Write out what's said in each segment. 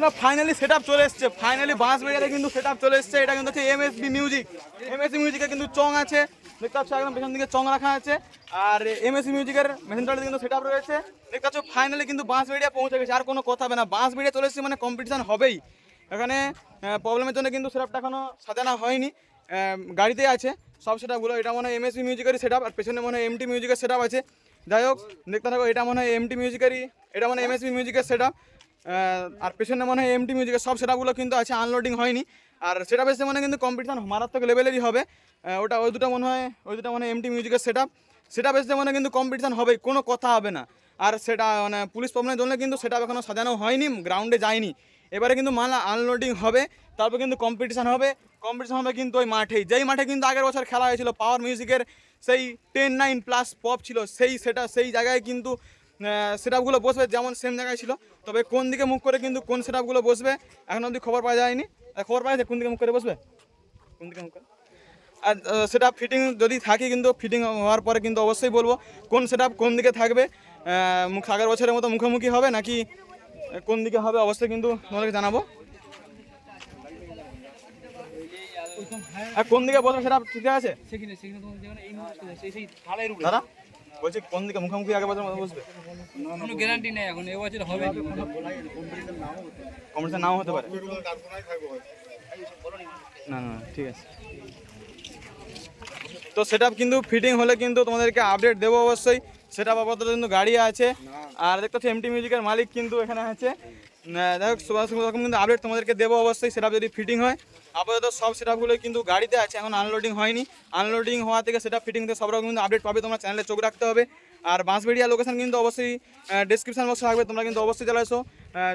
না finally set চলে এসছে। ফাইনালি বাঁশ বেরিয়ারে কিন্তু সেট চলে এসছে। এটা কিন্তু হচ্ছে এমএসবি মিউজিক এমএসবি মিউজিকের কিন্তু চং আছে। দেখতে পাচ্ছ একদম পেছন দিকে চং রাখা আছে। আর এম এমএসবি মিউজিকের মেশিনটাতে কিন্তু সেট রয়েছে। দেখতে পাচ্ছ ফাইনালি কিন্তু বাঁশ বেরিয়া পৌঁছে গেছে। আর কোনো কথা হবে না। বাঁশ বেরিয়া চলে এসছে মানে কম্পিটিশান হবেই। এখানে প্রবলেমের জন্য কিন্তু সেট আপটা এখনও সাজানো হয়নি। আহ, গাড়িতেই আছে। সব সেট আপগুলো এটা মনে হয় এম এমএসবি মিউজিকেরই সেট আপ আর পেছনে মনে হয় এমটি মিউজিকের সেট আপ আছে। যাই হোক দেখতে থাকো। এটা মনে হয় এমটি মিউজিকেরই এটা মানে এমএসবি মিউজিকের সেট আপ আর পেছনে মনে হয় এমটি মিউজিকের সব সেটআপগুলো কিন্তু আছে আনলোডিং হয়নি। আর সেটা বেসে মানে কিন্তু কম্পিটিশন মারাত্মক লেভেলেরই হবে। ওটা ওই দুটো মনে হয়, ওই দুটো মনে হয় এমটি মিউজিকের সেট আপ সেটা বেসে মানে কিন্তু কম্পিটিশন হবে, কোনো কথা হবে না। আর সেটা মানে পুলিশ প্রবলেমের জন্য কিন্তু সেটা এখনও সাজানো হয়নি গ্রাউন্ডে যায়নি। এবারে কিন্তু মাল আনলোডিং হবে, তারপর কিন্তু কম্পিটিশন হবে। কম্পিটিশন হবে কিন্তু ওই মাঠেই। যেই মাঠে কিন্তু আগের বছর খেলা হয়েছিল পাওয়ার মিউজিকের সেই টেন নাইন প্লাস পপ ছিল, সেই সেটা, সেই জায়গায় কিন্তু সেটআপগুলো বসবে যেমন সেম জায়গায় ছিল। তবে কোন দিকে মুখ করে কিন্তু কোন সেটআপগুলো বসবে এখন অবধি খবর পাওয়া যায়নি। খবর পাওয়া যায় কোন দিকে মুখ করে বসবে? কোন দিকে মুখ করে? আর সেটা ফিটিং যদি থাকে কিন্তু ফিটিং হওয়ার পরে কিন্তু অবশ্যই বলব কোন সেটআপ কোন দিকে থাকবে মুখ আগের বছরের মতো মুখোমুখি হবে নাকি কোন দিকে হবে অবশ্যই কিন্তু তোমাদেরকে জানাব। আর কোন দিকে বসবে সেটা ঠিক আছে? দাদা? বলছি কোন দিকে মুখোমুখি আগে বাজার মতো বসবে? কোনো গ্যারান্টি নেই এখন এবছর হবে কম্পিটিশন নাও হতে পারে। না না না, ঠিক আছে। তো সেটা কিন্তু ফিটিং হলে কিন্তু তোমাদেরকে আপডেট দেবো অবশ্যই। সেটা আপাতত কিন্তু গাড়ি আছে। আর দেখতে এমটি মিউজিকের মালিক কিন্তু এখানে আছে। হোক, সুভাষ রকম কিন্তু আপডেট তোমাদেরকে দেবো অবশ্যই সেটা যদি ফিটিং হয়। আপাতত সব সেটআপগুলো কিন্তু গাড়িতে আছে, এখন আনলোডিং হয়নি। আনলোডিং হওয়া থেকে সেটা ফিটিং থেকে সব রকম কিন্তু আপডেট পাবে, তোমরা চ্যানেলে চোখ রাখতে হবে। আর বাঁশবেড়িয়া লোকেশন কিন্তু অবশ্যই ডিসক্রিপশন বক্সে থাকবে, তোমরা কিন্তু অবশ্যই চলে আসো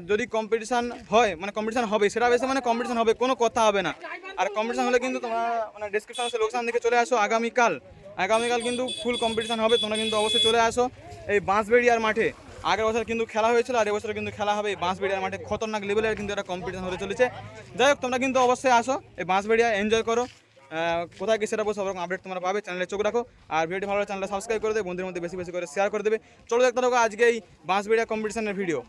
যদি কম্পিটিশান হয় মানে কম্পিটিশান হবে সেটা বেশি মানে কম্পিটিশান হবে, কোনো কথা হবে না। আর কম্পিটিশান হলে কিন্তু তোমরা মানে ডিসক্রিপশন লোকেশন থেকে চলে আসো, আগামীকাল। আগামীকাল কিন্তু ফুল কম্পিটিশান হবে, তোমরা কিন্তু অবশ্যই চলে আসো এই বাঁশবেড়িয়ার মাঠে। আগের বছর কিন্তু খেলা হয়েছিল, আর এবছর কিন্তু খেলা হবে বাঁশবেড়িয়ার মাঠে। খতরনাক লেভেলের কিন্তু একটা কম্পিটিশন হতে চলেছে। যাই হোক, তোমরা কিন্তু অবশ্যই আসো, এই বাঁশবেড়িয়া এনজয় করো। কোথায় কি সেটা সব রকম আপডেট তোমরা পাবে চ্যানেলে চোখ রাখো। আর ভিডিওটি ভালো চ্যানেলে সাবস্ক্রাইব করে দেবে, বন্ধুদের মধ্যে বেশি বেশি করে শেয়ার করে দেবে। চলো দেখতে থাকো আজকে এই বাঁশবেড়িয়া কম্পিটিশনের ভিডিও